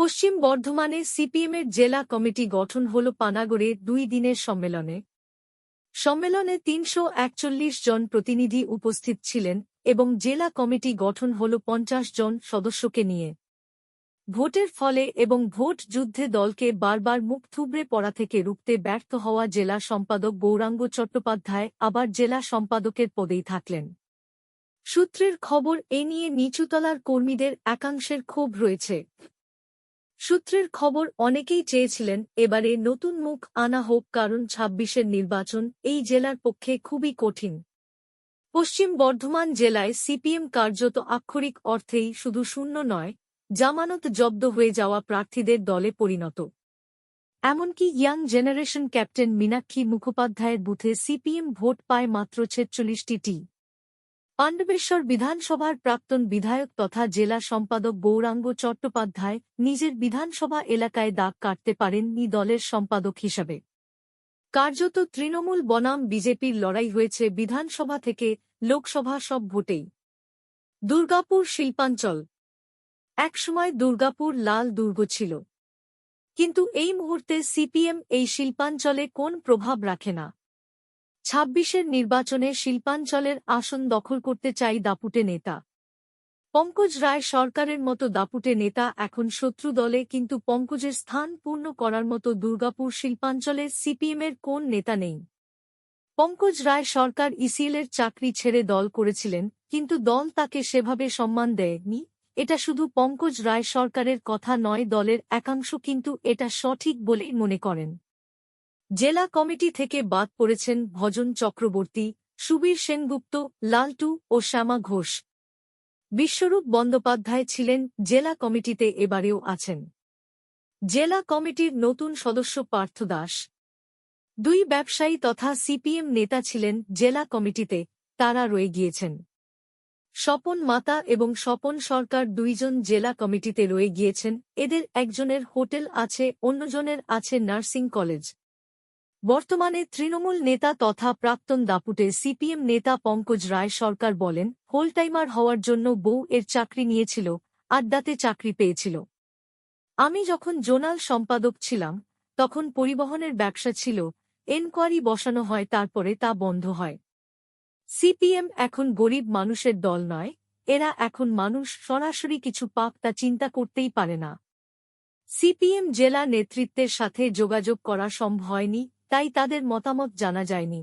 পশ্চিম বর্ধমানে সিপিএমের জেলা কমিটি গঠন হল পানাগড়ে দুই দিনের সম্মেলনে। সম্মেলনে তিনশো একচল্লিশ জন প্রতিনিধি উপস্থিত ছিলেন এবং জেলা কমিটি গঠন হল পঞ্চাশ জন সদস্যকে নিয়ে। ভোটের ফলে এবং ভোট যুদ্ধে দলকে বারবার মুখ থুবড়ে পড়া থেকে রুখতে ব্যর্থ হওয়া জেলা সম্পাদক গৌরাঙ্গ চট্টোপাধ্যায় আবার জেলা সম্পাদকের পদেই থাকলেন। সূত্রের খবর, এ নিয়ে নিচুতলার কর্মীদের একাংশের ক্ষোভ রয়েছে। সূত্রের খবর অনেকেই চেয়েছিলেন, এবারে নতুন মুখ আনা হোক কারণ ছাব্বিশের নির্বাচন এই জেলার পক্ষে খুবই কঠিন। পশ্চিম বর্ধমান জেলায় সিপিএম কার্যত আক্ষরিক অর্থেই শুধু শূন্য নয়, জামানত জব্দ হয়ে যাওয়া প্রার্থীদের দলে পরিণত। এমনকি ইয়াং জেনারেশন ক্যাপ্টেন মীনাক্ষী মুখোপাধ্যায়ের বুথে সিপিএম ভোট পায় মাত্র ছেচল্লিশটি টি। পাণ্ডবেশ্বর বিধানসভার প্রাক্তন বিধায়ক তথা জেলা সম্পাদক গৌরাঙ্গ চট্টোপাধ্যায় নিজের বিধানসভা এলাকায় দাগ কাটতে পারেননি দলের সম্পাদক হিসাবে। কার্যত তৃণমূল বনাম বিজেপির লড়াই হয়েছে বিধানসভা থেকে লোকসভা সব ভোটেই। দুর্গাপুর শিল্পাঞ্চল। একসময় দুর্গাপুর লাল দুর্গ ছিল। কিন্তু এই মুহূর্তে সিপিএম এই শিল্পাঞ্চলে কোন প্রভাব রাখে না। ছাব্বিশের নির্বাচনে শিল্পাঞ্চলের আসন দখল করতে চাই দাপুটে নেতা। পঙ্কজ রায় সরকারের মতো দাপুটে নেতা এখন শত্রু দলে, কিন্তু পঙ্কজের স্থান পূর্ণ করার মতো দুর্গাপুর শিল্পাঞ্চলে সিপিএমের কোন নেতা নেই? পঙ্কজ রায় সরকার ইসিএলের চাকরি ছেড়ে দল করেছিলেন, কিন্তু দল তাকে সেভাবে সম্মান দেয়নি। এটা শুধু পঙ্কজ রায় সরকারের কথা নয়, দলের একাংশ কিন্তু এটা সঠিক বলেই মনে করেন। জেলা কমিটি থেকে বাদ পড়েছেন ভজন চক্রবর্তী, সুবীর সেনগুপ্ত, লালটু ও শ্যামা ঘোষ। বিশ্বরূপ বন্দ্যোপাধ্যায় ছিলেন জেলা কমিটিতে এবারেও আছেন। জেলা কমিটির নতুন সদস্য পার্থ দাস। দুই ব্যবসায়ী তথা সিপিএম নেতা ছিলেন জেলা কমিটিতে, তারা রয়ে গিয়েছেন। স্বপন মাতা এবং স্বপন সরকার দুইজন জেলা কমিটিতে রয়ে গিয়েছেন, এদের একজনের হোটেল আছে, অন্যজনের আছে নার্সিং কলেজ। বর্তমানে তৃণমূল নেতা তথা প্রাক্তন দাপুটে সিপিএম নেতা পঙ্কজ রায় সরকার বলেন, হোলটাইমার হওয়ার জন্য বউ এর চাকরি নিয়েছিল, আড্ডাতে চাকরি পেয়েছিল। আমি যখন জোনাল সম্পাদক ছিলাম, তখন পরিবহনের ব্যবসা ছিল, এনকোয়ারি বসানো হয়, তারপরে তা বন্ধ হয়। সিপিএম এখন গরিব মানুষের দল নয়, এরা এখন মানুষ, সরাসরি কিছু পাক তা চিন্তা করতেই পারে না। সিপিএম জেলা নেতৃত্বের সাথে যোগাযোগ করা সম্ভব হয়নি তাই তাদের মতামত জানা যায়নি।